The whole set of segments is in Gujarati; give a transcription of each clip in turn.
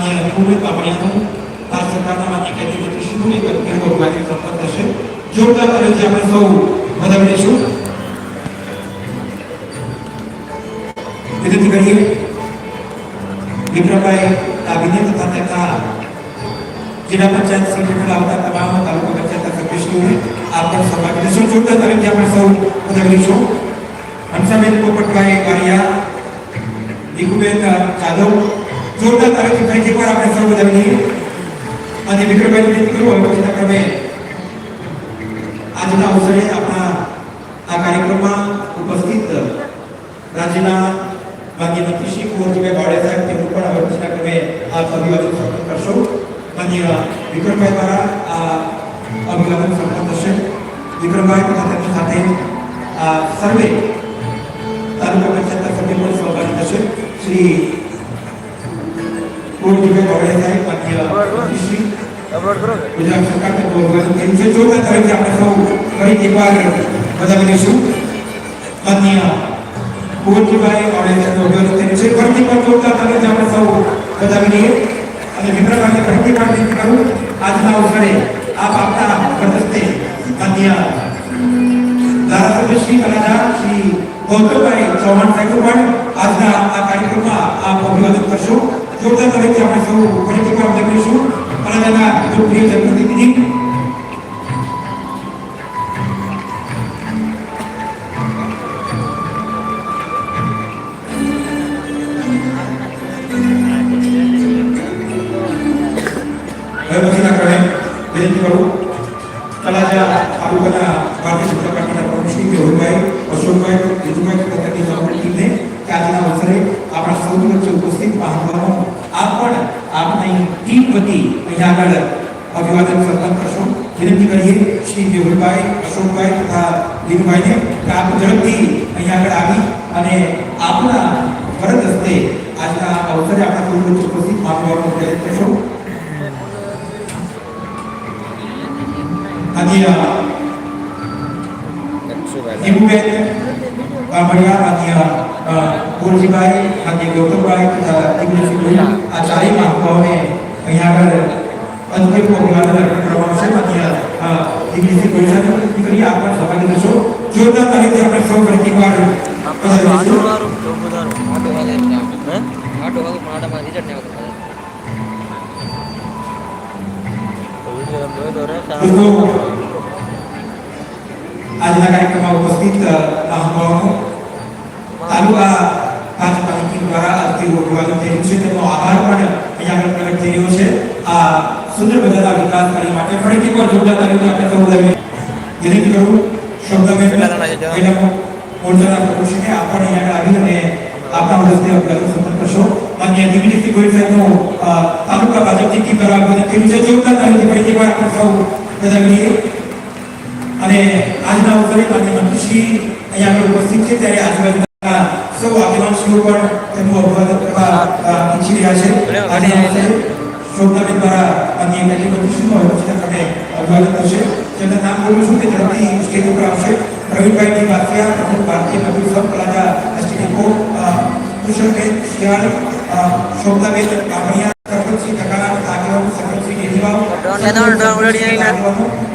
आणि भूमित आपण त्या सरकारना माझी कॅटेगरी शिकून किरकोळ माझी संपत असेल जोरदार करायची आपण सौ बदलण्याशी तिथे ठिकाणी विक्रमबाई दागिने तथा त्याचा जिला पंचायत संघटना होता तमाम तालुका पंचायत संघर्ष हुए आपका सभा दिशो जोरदार करायची आपण सौ बदलण्याशी हंसाबेन पोपटभाई गाडिया निकुबेन जाधव જોરદાર તરફથી ફરીથી એકવાર આપણે સૌ વધાવી લઈએ અને વિક્રમભાઈ વિનંતી કરું હવે પછીના ક્રમે આજના અવસરે આપણા આ કાર્યક્રમમાં ઉપસ્થિત રાજ્યના માન્ય મંત્રી શ્રી કુંવરજીભાઈ બાવળે સાહેબ તેમનું પણ હવે પછીના ક્રમે આ અભિવાદન સમર્પણ કરશો માન્ય વિક્રમભાઈ દ્વારા આ અભિવાદન સમર્પણ થશે વિક્રમભાઈ તથા તેમની સાથે આ સર્વે તાલુકા પંચાયતના સભ્ય પણ સહભાગી થશે શ્રી કુંવરજીભાઈ બાવળે સાહેબ માન્ય મંત્રી શ્રી અપલોડ કરો ગુજરાત સરકાર તરફથી અભિવાદન કર્યું છે જોરદાર તરફથી આપણે સૌ ફરી એકવાર વધાવી લઈશું માન્ય કુંવરજીભાઈ વાળેનું અભિવાદન કર્યું છે ફરીથી એકવાર જોરદાર તરફથી આપણે સૌ વધાવી લઈએ અને વિક્રમભાઈને ફરીથી એકવાર વિનંતી કરું આજના અવસરે આપ આપના પ્રદસ્તે માન્ય ધારાસભ્ય શ્રી કલાકાર શ્રી ગૌતમભાઈ ચૌહાણ સાહેબ પણ આજના આ કાર્યક્રમમાં આપ અભિવાદન કરશો જોરદાર તરીકે આપણે સૌ ફરીથી એકવાર વધાવી લઈશું કલાકારના લોકપ્રિય જનપ્રતિનિધિ અશોકભાઈ તથા રીતુભાઈને કે આપ ઝડપથી અહીંયા આગળ આવી અને આપના વરદ હસ્તે આજના અવસરે આપણા સૌની વચ્ચે ઉપસ્થિત મહાનુભાવોનો પ્રયત્ન કરશો માન્ય દીપુબેન બામણિયા માન્ય અ, કુંવરજીભાઈ માન્ય ગૌતમભાઈ તથા દિગ્વિજયસિંહભાઈ આ ચારેય મહાનુભાવોને અહીંયા આગળ અભિવાદન અર્પણ કરવામાં આવશે માન્ય અ, દિગ્વિજયસિંહભાઈ સાથે વિનંતી કરીએ આપ પણ સહભાગી થશો જોરદાર તાલીમથી આપણે સૌ આટો લઈશું. વાળું તો વાગે જ ને હે? વાગે પણ આટામાં રિઝલ્ટ તો તો દોસ્તો આજના કાર્યક્રમમાં ઉપસ્થિત અ, મહાનુભાવોનો તાલુકા ભાજપ સમિતિ દ્વારા આજથી રહ્યું છે. તેનો આભાર પણ અહીંયા આગળ પ્રગટ થઈ રહ્યો છે. આ સુંદર બજારના વિકાસ કાર્ય માટે ફરીથી એકવાર જોરદાર તાલીમથી આપણે સૌ બધાને વિનંતી કરું શબ્દબેન મેડમ મોરચાના પ્રમુખશ્રીને આપ પણ અહીંયા આગળ આવી અને આપણા હસ્તે અભિવાદન સંપન્ન કરશો માન્ય દિગ્વિજયસિંહ ગોહિલ સાહેબનું અ, તાલુકા ભાજપની ટીમ દ્વારા અભિવાદન કર્યું છે જોરદાર તાલીમથી ફરીથી એકવાર આપણે સૌ બધા મળીએ અને આજના અવસરે માન્ય મંત્રીશ્રી અહીંયા આગળ ઉપસ્થિત છે ત્યારે આજુબાજુના સૌ આગેવાનશ્રીઓ પણ તેમનું અભિવાદન કરવા અ, ઈચ્છી રહ્યા છે અને આ અવસરે શોભનાબેન દ્વારા માન્ય કેન્દ્રીય મંત્રીશ્રીનું હવે પછીના ક્રમે અભિવાદન કરશે જેમના નામ બોલું છું તે ઝડપથી સ્ટેજ ઉપર આવશે પ્રવીણભાઈ ટી બાસિયા પ્રમુખ Bharatiya Mazdoor Sangh plaza ST depot અ, કુશલબેન શિયાળ અ, શોભનાબેન બામણિયા સરપંચશ્રી ટકાલા તથા આગેવાનો સરપંચશ્રી કેજરીવાલ ડોન ડોન ડોન ઉડાડી આવીને.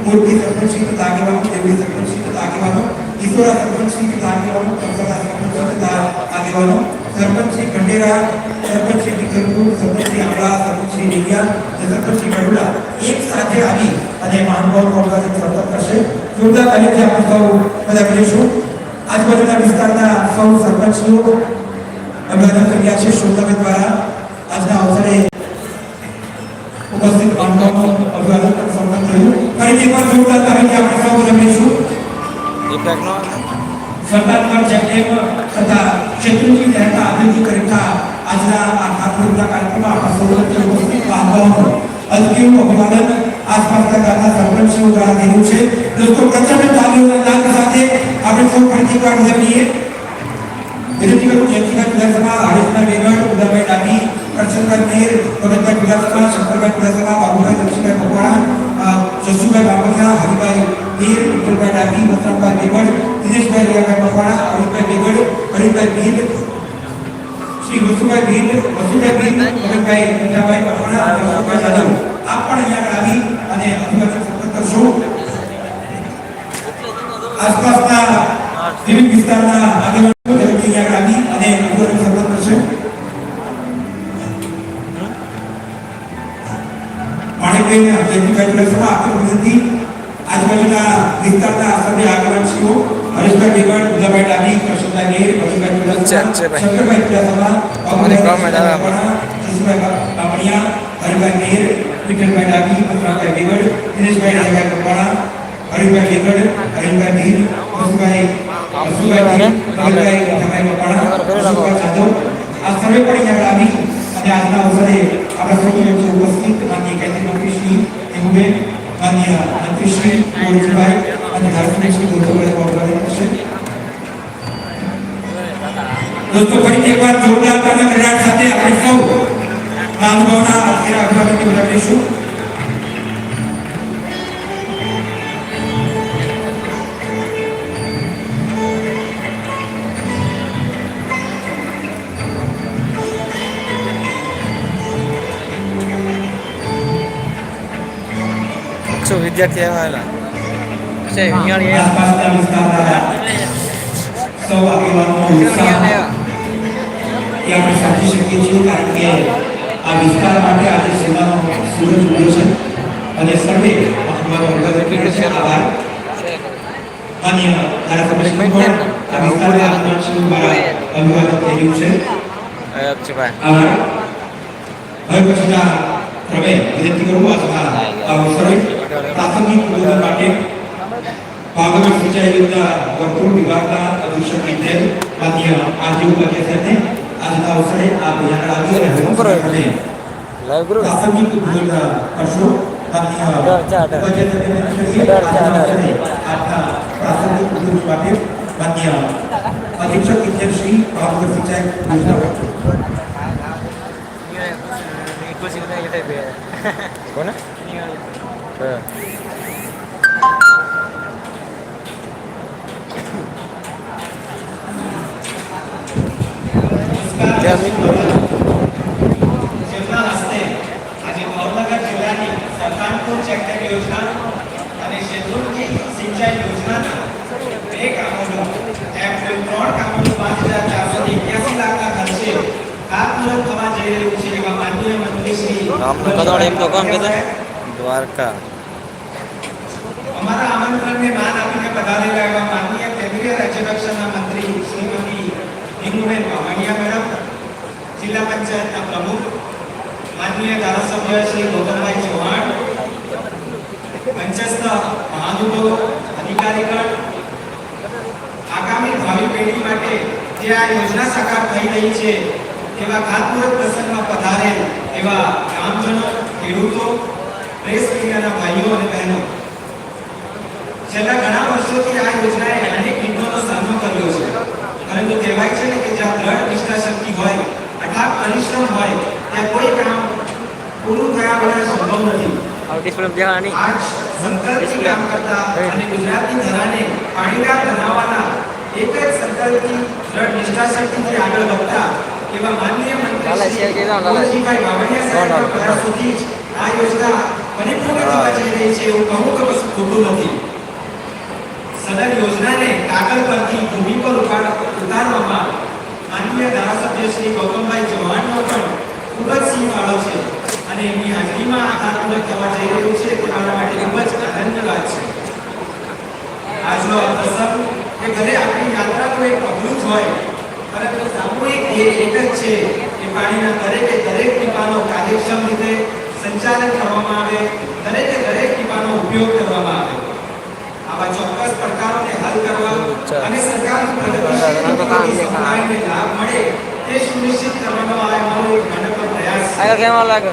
મૂર્તિ સરપંચશ્રી તથા આગેવાનો દેવડી સરપંચશ્રી તથા આગેવાનો ઈશ્વરા સરપંચશ્રી તથા આગેવાનો કંસારા સરપંચશ્રી તથા આગેવાનો સરપંચશ્રી ખંડેરા સરપંચશ્રી વિક્રમપુર સરપંચશ્રી આંબળા સરપંચશ્રી રેડિયા અને સરપંચશ્રી ગઢડા એક સાથે આવી અને મહાનુભાવ અભિવાદન સ્વાગત કરશે. જોરદાર તાલીમથી આપણે સૌ બધા કરીશું આજુબાજુના વિસ્તારના સૌ સરપંચીઓ અભિવાદન કર્યા છે શોભાબેન દ્વારા. આજના અવસરે ઉપસ્થિત મહાનુભાવોનું અભિવાદન સંપન્ન થયું. ફરીથી એકવાર જોરદાર તાલીમથી આપણે સૌ જમીશું ઇફેક્ટ સરદાર પર જગદેવ તથા આજના આ ખાતમુદ્દા કાર્યક્રમમાં આપણા સૌ વચ્ચે ઉપસ્થિત મહાનુભાવોનું અદભુત અભિવાદન આસપાસના ગામના સરપંચીઓ દ્વારા થયું છે દોસ્તો પ્રચંડ તાલીઓના નાદ સાથે આપણે સૌ ફરીથી એકવાર જમીએ વિનંતી કરું જયંતિભાઈ વિધાનસભા હરેશભાઈ વેગડ ઉદયભાઈ ડાબી કરશનભાઈ મેર ભગતભાઈ વિધાનસભા શંકરભાઈ વિધાનસભા બાબુભાઈ દક્ષિણભાઈ મકવાણા જસુભાઈ બાબરિયા હરિભાઈ મેર વિઠ્ઠલભાઈ ડાબી વસંતભાઈ વેગડ દિનેશભાઈ રિયાભાઈ મકવાણા અમિતભાઈ વેગડ હરિભાઈ મેર શ્રી વસુભાઈ ભીલ વસુભાઈ ભીલ ભગતભાઈ મીઠાભાઈ પઠાણા અને વસુભાઈ જાદવ આપ પણ અહીંયા આવી અને અભિવાદન સંપર્ક કરશો. આસપાસના વિવિધ વિસ્તારના આગેવાનો તરફથી અહીંયા વિસ્તારના સભ્ય આગેવાનશ્રીઓ હરેશભાઈ દેવળ ઉદાભાઈ ડાબી કરશનભાઈ ગેર ભજનભાઈ ચુડાસમા અચ્છા, અચ્છા ભાઈ. શંકરભાઈ ચુડાસમા અમારી comment આવે આપણે. જસભાઈ બામણિયા હરિભાઈ ગેર વિઠ્ઠલભાઈ ડાબી મથુરાભાઈ દેવળ દિનેશભાઈ રાજાભાઈ કપાણા હરિભાઈ દેવળ હરિભાઈ ભીલ વસુભાઈ વસુભાઈ ભીલ, ભગતભાઈ રાજાભાઈ કપાણા વસુભાઈ જાદવ આ સર્વે પણ અહીંયા આવી અને આજના અવસરે આપણા સૌ વચ્ચે ઉપસ્થિત માનનીય કેન્દ્રીય મંત્રી શ્રી હેમુબેન માનનીય મંત્રી શ્રી ગોરખભાઈ અને ધારાસભ્ય શ્રી ગોરખભાઈ અભિવાદન કરશે દોસ્તો ફરી એકવાર જોરદાર તાલી ગરડાટ સાથે આપણે સૌ મહાનુભાવના અત્યારે અભિવાદનની વધાવી લઈશું એકસો વિદ્યાર્થી આવેલા છે વિયાણી આસપાસના વિસ્તારના સૌ આગેવાનોનો ઉત્સાહ એ આપણે સમજી શકીએ છીએ કારણ કે આ વિસ્તાર માટે આજે સેવાનો સૂરજ ઉગ્યો છે અને સર્વે અમારો અભિવાદન કરે છે આભાર માન્ય ધારાસભ્ય શ્રી પણ આ વિસ્તારના આગેવાનશ્રીઓ દ્વારા અભિવાદન થઈ રહ્યું છે અક્ષયભાઈ આભાર હવે પછીના ક્રમે વિનંતી કરું અથવા આ અવસરે પ્રાથમિક ઉદ્યોગ ಭಾಗನ ಸಚಿವರಿಂದ ಒಟ್ಟು ವಿಭಾಗದ ಅಭಿಷೇಕಿದ್ದೆ ಮಾನ್ಯ ಆರ್ಜಿಯು ಬಗ್ಗೆ ಸೇರಿದೆ ಅಂತ ಅವಸರ ಆ ಬಿಹಾರಡಾಗಿ ರಹೋನೆ ಲೈಬ್ರರಿ ಪ್ರಾಸಂಗಿಕ ಭೂಮಿಕ ಪಶು ಮಾನ್ಯ ಬಗ್ಗೆ ಸೇರಿದೆ ಅಂತ ಪ್ರಾಸಂಗಿಕ ಭೂಮि बाटे माननीय अधीक्षक इंजन श्री भागवत सिंचाई योजना ये कुछ नहीं लेते हैं कौन है ગામનું કદોડ એમ તો કોણ કીધું દ્વારકા અમારા આમંત્રણને માન આપીને પધારેલા એવા માનનીય કેન્દ્રીય રાજ્યકક્ષાના મંત્રી શ્રીમતી બામણિયા મેડમ, જિલ્લા પંચાયતના પ્રમુખ, માનનીય ધારાસભ્ય શ્રી ગૌતમભાઈ ચૌહાણ મંચસ્થ મહાનુભાવો, અધિકારીગણ, આગામી ભાવિ પેઢી માટે જે આ યોજના સાકાર થઈ રહી છે, એવા ખાતમુહૂર્ત પ્રસંગમાં પધારેલ એવા ગ્રામજનો, ખેડૂતો પ્રેસ મીડિયાના ભાઈઓ અને બહેનો. છેલ્લા ઘણા વર્ષોથી આ યોજનાએ અનેક વિઘ્નોનો સામનો કર્યો છે પરંતુ કહેવાય છે ને કે જ્યાં દ્રઢ નિષ્ઠા શક્તિ હોય અથાગ પરિશ્રમ હોય ત્યાં કોઈ કામ પૂરું થયા વગર સંભવ નથી. આજ સંકલ્પથી કામ કરતા અને ગુજરાતની ધરાને પાણીદાર બનાવવાના એક જ સંકલ્પથી દ્રઢ નિષ્ઠા શક્તિથી આગળ વધતા એવા માનનીય મંત્રી બાવળિયા સાહેબના પ્રયાસોથી જ આ યોજના પરિપૂર્ણ થવા જઈ રહી છે એવું કહું તો કશું ખોટું નથી. સદર યોજનાને કાગળ પરથી ભૂમિ પર ઉતારવામાં માનનીય ધારાસભ્ય શ્રી ગૌતમભાઈ ચૌહાણનો પણ ખૂબ જ સિંહ વાળો છે અને એમની હાજરીમાં આ કાર્યક્રમ થવા જઈ રહ્યો છે તે મારા માટે ખૂબ જ આનંદની છે. આજનો આ પ્રસંગ કે ભલે આપણી યાત્રાનું એક પગલું હોય, પરંતુ સામૂહિક એ એક જ છે કે પાણીના દરેકે દરેક ટીપાનો કાર્યક્ષમ રીતે સંચાલન કરવામાં આવે, દરેકે દરેક ટીપાનો ઉપયોગ કરવામાં આવે. આવા ચોક્કસ પડકારોને હલ કરવા અને સરકારની પ્રગતિ લાભ મળે તે સુનિશ્ચિત કરવાનો આ અમારો એક નાનકડો પ્રયાસ છે. કેવા લાગે?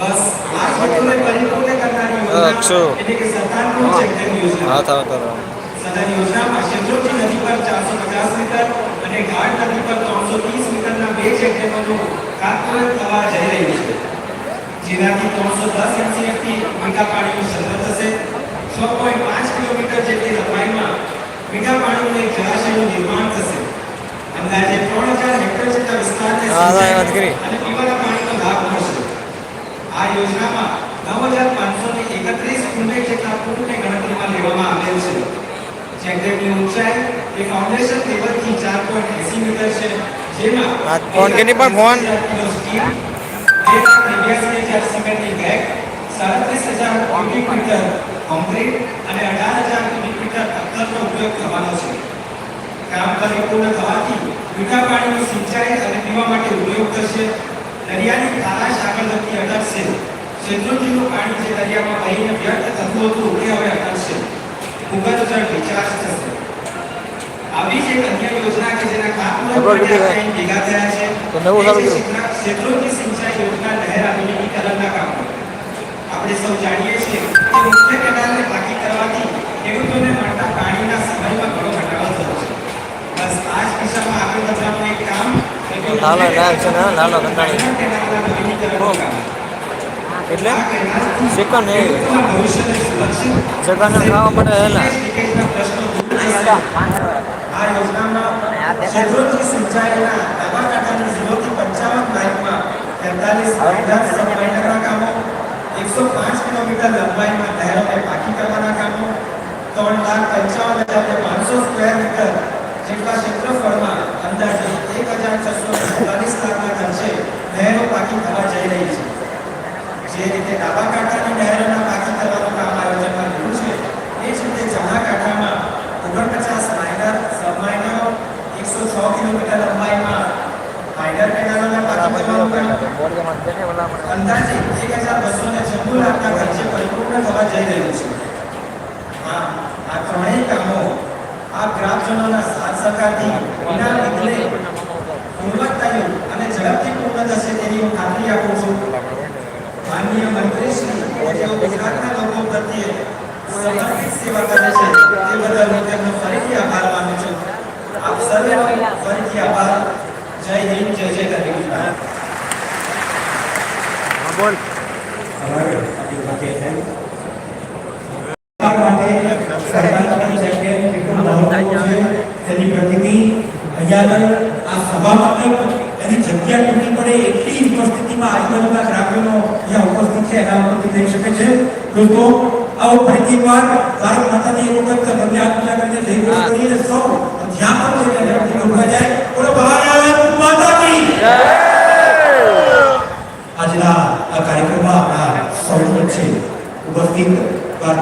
બસ આ હેતુને પરિપૂર્ણ કરનારી યોજના એટલે કે સરકારનું ચેકડેમ યોજના. હા યોજનામાં શેત્રુંજી નદી પર ચારસો પચાસ મીટર અને ઘાટ નદી પર ત્રણસો ત્રીસ મીટરના બે ચેકડેમોનું ખાતમુહૂર્ત થવા જઈ રહ્યું છે. જેનાથી ત્રણસો દસ એમસીએફથી મીઠા પાણીનું સંગ્રહ થશે. છ પોઈન્ટ પાંચ કિલોમીટર જેટલી લંબાઈમાં મીઠા પાણીનું જળાશયનું નિર્માણ થશે અંદાજે ત્રણ હજાર હેક્ટર જેટલા વિસ્તારને. અને પીવાના પાણીનો લાભ મળશે આ યોજનામાં નવ હજાર પાંચસો ને એકત્રીસ ક્યુબેક જેટલા કુંડને ગણતરીમાં લેવામાં આવેલ છે જેની ઊંચાઈ એ ફાઉન્ડેશન લેવલથી ચાર પોઈન્ટ એસી મીટર છે જેમાં આ ફોન કે નહીં પણ ફોન? એક હજાર સિમેન્ટની બેગ સાડત્રીસ હજાર ક્યુબિક મીટર કોન્ક્રીટ અને અઢાર હજાર ક્યુબિક મીટર પથ્થરનો ઉપયોગ કરવાનો છે. કામ પરિપૂર્ણ થવાથી મીઠા પાણીની સિંચાઈ અને પીવા માટે ઉપયોગ થશે. દરિયાની ખારાશ આગળ જતી અટકશે. શેત્રુંજીનું પાણી જે દરિયામાં વહીને વ્યર્થ થતું હતું તે હવે અટકશે. ભૂગર્ભ જળ વિચાર થશે. આવી જ એક અન્ય યોજના કે જેના આપણે ભેગા થયા છે. તો નવું એ શેત્રુંજી સિંચાઈ યોજના નહેર આધુનિકીકરણના કામો. આપણે સૌ જાણીએ છીએ કે મુખ્ય કેનાલને બાકી કરવાથી ખેડૂતોને મળતા પાણીના સમયમાં ઘણો ઘટાડો થયો છે બસ આ જ દિશામાં આગળ વધવાનું એક કામ એટલે કે લાલો મુખ્ય લાલ છે ને, લાલો કંટાળી. કેનાલના નવીનીકરણનું કામ. એટલે આ એ સેકન્ડ ખાવા માટે હેલા. આ યોજનામાં ક્ષેત્રોથી સિંચાઈના દબાકાંઠાની 0 થી 55 લાઇનમાં 43 કામો 105 કિલોમીટર લંબાઈમાં નહેરોને પાકી કરવાના કામો ત્રણ લાખ પંચાવન હજાર પાંચસો સ્ક્વેર મીટર જેટલા ક્ષેત્રફળમાં અંદાજે એક હજાર છસો સુડતાલીસ લાખના ખર્ચે નહેરો પાકી થવા જઈ રહી છે. જે રીતે ડાબા કાંઠાની નહેરોના પાકી કરવાનું કામ આયોજનમાં લીધું છે, એ જ રીતે જમણા કાંઠામાં ઓગણપચાસ માઇનર સબમાઇનરો એકસો છ કિલોમીટર લંબાઈમાં અંદાજે એક હજાર બસો ને છન્નું લાખના ખર્ચે જઈ રહ્યું છે આ આ ત્રણેય કામો આ ગ્રામજનોના સાથ સહકારથી ગુણવત્તાયુક્ત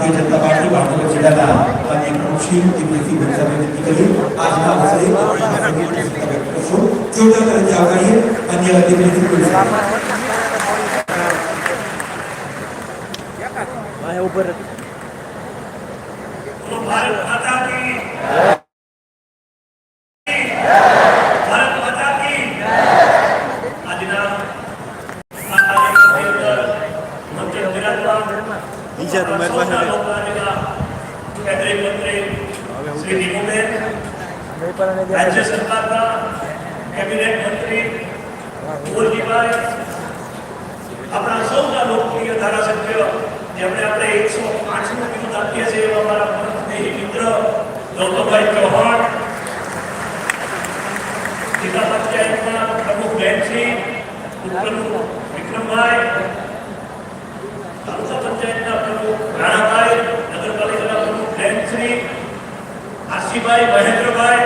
भारतीय जनता पार्टी भारतीय जिला का एक प्रमुखशील एक व्यक्ति भूमिका में व्यक्ति करी आज का अवसर चौदह करने जा रही है अन्य अतिरिक्त ऊपर શ્રી નીમુબેન રાજ્ય સરકારના કેબિનેટ મંત્રી કુંવરજીભાઈ આપણા સૌના લોકપ્રિય ધારાસભ્ય જેમણે આપણે એકસો પાંચમું બિરુદ આપીએ છીએ એવા અમારા સ્નેહી મિત્ર ગૌતમભાઈ ચૌહાણ જિલ્લા પંચાયતના પ્રમુખ બેનશ્રી ઉપપ્રમુખ વિક્રમભાઈ તાલુકા પંચાયતના પ્રમુખ રાણાભાઈ નગરપાલિકાના પ્રમુખ બેનશ્રી આશીભાઈ મહેન્દ્રભાઈ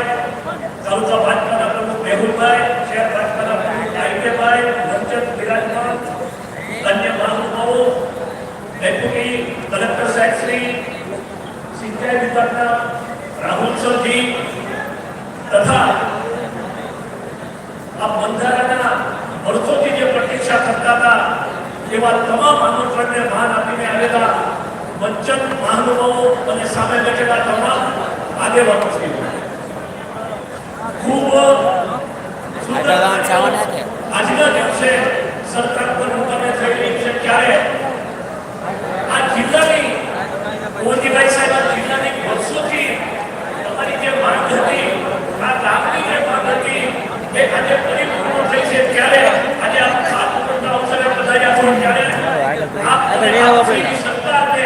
તાલુકા ભાજપાના પ્રમુખ મેહુલભાઈ શહેર ભાજપાના પ્રમુખ આઈકેભાઈ રંજન બિરાજમાન અન્ય મહાનુભાવો ડેપ્યુટી કલેક્ટર સાહેબ શ્રી સિંચાઈ વિભાગના રાહુલ સરજી તથા આ બંધારણના વર્ષોથી જે પ્રતીક્ષા કરતા હતા એવા તમામ આમંત્રણને માન આપીને આવેલા વંચન મહાનુભાવો અને સામે બેઠેલા તમામ આગેવાનો છે ખૂબ સુંદર આજના દિવસે સરકાર પર મુકામે થઈ રહી છે ત્યારે આ જિલ્લાની મોદીભાઈ સાહેબ આ જિલ્લાની વર્ષોથી તમારી જે માંગ હતી આ ગામની જે માંગ હતી એ આજે પરિપૂર્ણ થઈ છે ત્યારે આજે આ ખાતમુહૂર્તના અવસરે બધાયા છો ત્યારે આપ અને આપની સરકારને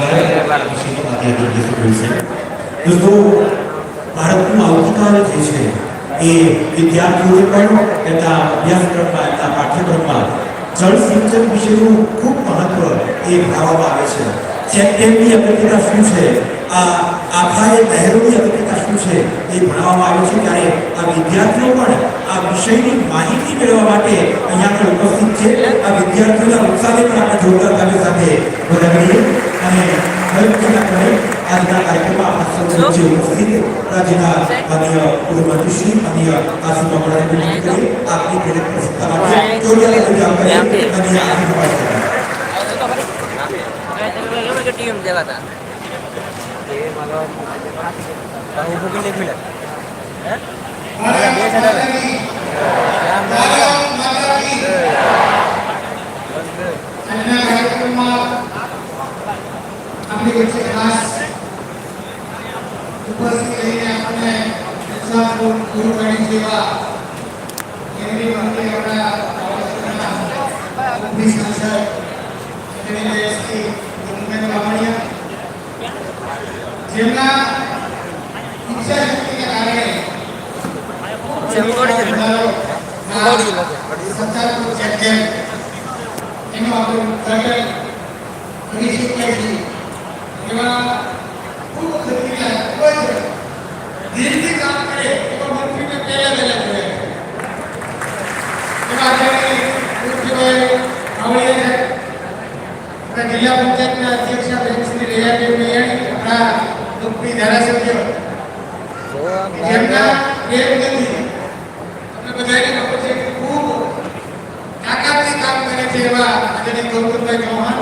કૃષિનો અત્યાધિક જરૂરી છે દોસ્તો ભારતમાં આવતીકાલ જે છે એ વિદ્યાર્થીઓએ પણ એમના અભ્યાસક્રમમાં એમના પાઠ્યક્રમમાં જળસિંચન વિશેનું ખૂબ મહત્વ એ ભણાવવામાં આવે છે. ચેકડેમની અગત્યતા શું છે? આ આખા એ નહેરોની અગત્યતા શું છે એ ભણાવવામાં આવે છે ત્યારે આ વિદ્યાર્થીઓ પણ આ વિષયની માહિતી મેળવવા માટે અહીંયા આગળ ઉપસ્થિત છે. આ વિદ્યાર્થીઓના ઉત્સાહને પણ આપણે જોરદાર સાથે વધાવીએ અને દરેકના ઘરે આજના કાર્યક્રમમાં આપ સૌ વચ્ચે ઉપસ્થિત રાજ્યના માનનીય ગૃહમંત્રીશ્રી માનનીય આસિફ બાબરાને વિનંતી કરી આપની પ્રેરક પ્રસ્તુતતા માટે જોરદાર તાલી આપીએ માનનીય આસિફ બાબરા ટીમ જેવા હતા એ મારો હું ભૂકી નહીં મિલે હે બે જણ આવે રામ આજના કાર્યક્રમમાં આપણી વચ્ચે ખાસ ઉપસ્થિત રહીને આપણને ઉત્સાહપૂર્ણ પૂરું પાડી જેવા કેન્દ્રીય મંત્રી આપણા બાળકોના ઓગણીસ સાંસદ આદરણીય શ્રી ગોવિંદભાઈ બામણિયા જેમના ઈચ્છા શક્તિને કારણે સંચાલકો ચેક એનું આપણે ઉદ્ઘાટન કરી શકીએ છીએ જિલ્લા પંચાયતના અધ્યક્ષા બેન શ્રી રેયાબેન મૈયાણી આપણા લોકપ્રિય ધારાસભ્ય જેમના પ્રેમગતિ આપણે બધાને ખબર છે કે ખૂબ તાકાતથી કામ કરે છે એવા આદરણીય ગૌતમભાઈ ચૌહાણ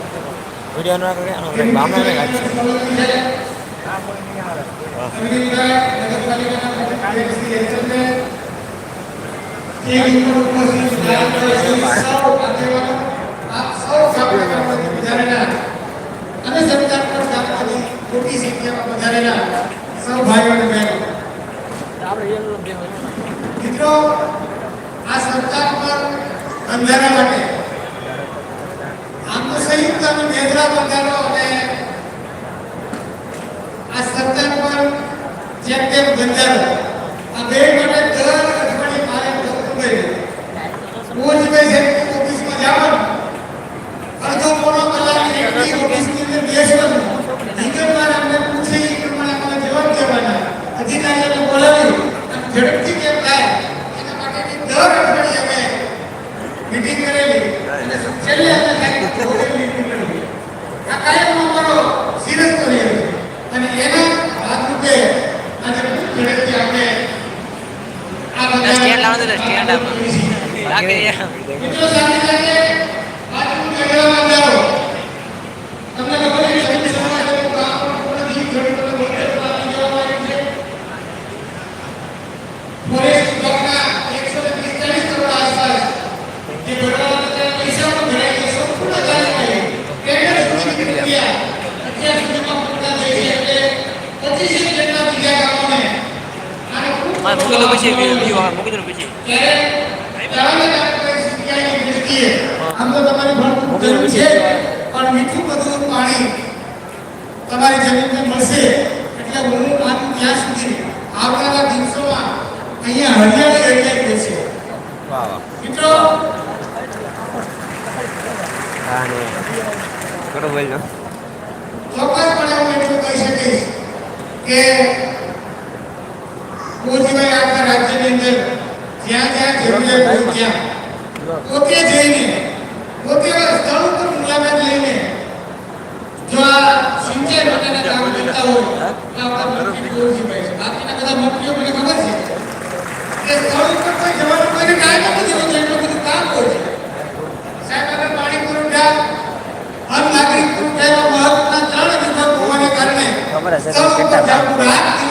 આગેવાનો આપ સૌ કાર્યક્રમમાં પધારેલા અને સરકાર પર કામ મોટી સંખ્યામાં પધારેલા સૌ ભાઈઓ અને બહેનો મિત્રો, આ સરકાર અંધારા માટે આમ તો સંયુક્ત અને નેત્રા બંધારો અને આ સરકાર પર જેમ તેમ બંધારો આ બે માટે દર અઠવાડિયે મારે વખત ભાઈ મોજભાઈ સાહેબ ઓફિસમાં જવાનું અડધો પોણો કલાકની એટલી ઓફિસની અંદર બેસવાનું વિગતવાર અમને પૂછે એ પ્રમાણે અમારે જવાબ દેવાના અધિકારીઓને બોલાવી અને ઝડપથી કેમ થાય એના માટેની દર અઠવાડિયે અમે મીટિંગ કરેલી અને છેલ્લે ಲಾಕೇರಿಯಾ આને ખૂબ મૂકી દો પછી બીજું હા મૂકી દો પછી. આમ તો તમારી ભરપૂર છે પણ મીઠું બધું પાણી તમારી જમીનને મળશે. એટલે હું માનું ત્યાં સુધી આવનારા દિવસોમાં અહીંયા હરિયાળી હરિયાળી રહેશે મિત્રો હા ચોક્કસપણે હું એટલું કહી શકીશ કે મોદીભાઈ આપણા રાજ્યની અંદર જ્યાં જ્યાં જરૂરિયાત હોય ત્યાં. પોતે જઈને પોતે સ્થળ ઉપર મુલાકાત લઈને જો આ સિંચાઈ માટેના કામ કરતા હોય તો આપણા છે. બાકીના બધા મંત્રીઓ મને ખબર છે કે સ્થળ ઉપર કોઈ જવાનું કોઈને ટાઈમ નથી હોતો એટલું બધું કામ હોય છે. સાહેબ આપણે પાણી પુરવઠા અન્ન નાગરિક પુરવઠાના મહત્વના ત્રણ વિભાગ હોવાને કારણે સ્થળ ઉપર કેટલા જવું રાત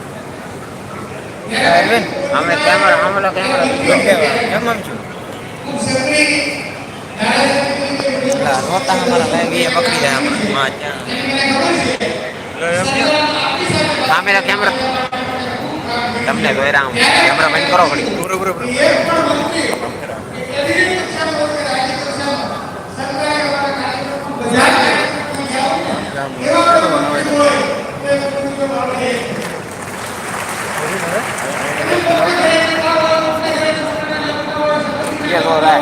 અમે કેમેરા આમલો કેમેરા કેમ આમ છું? રોતા અમારા લાગી એ પકડી જાય હમણાં માં ત્યાં. Camera camera. તમને જોઈ આમ. કેમેરા બંધ કરો ઘડી બરોબર બરોબર Yeah, all that.